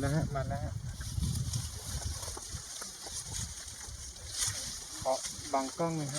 แล้วฮะ มาแล้วฮะขอบังกล้องเลยคร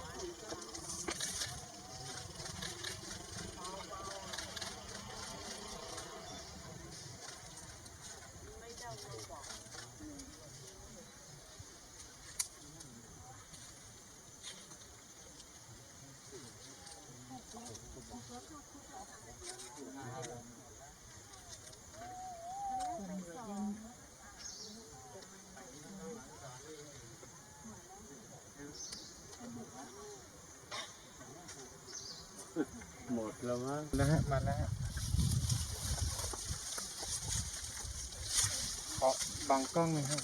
หมดแล้วมั้งนะฮะ มาแล้วฮะขอบางกล้องหน่อยครั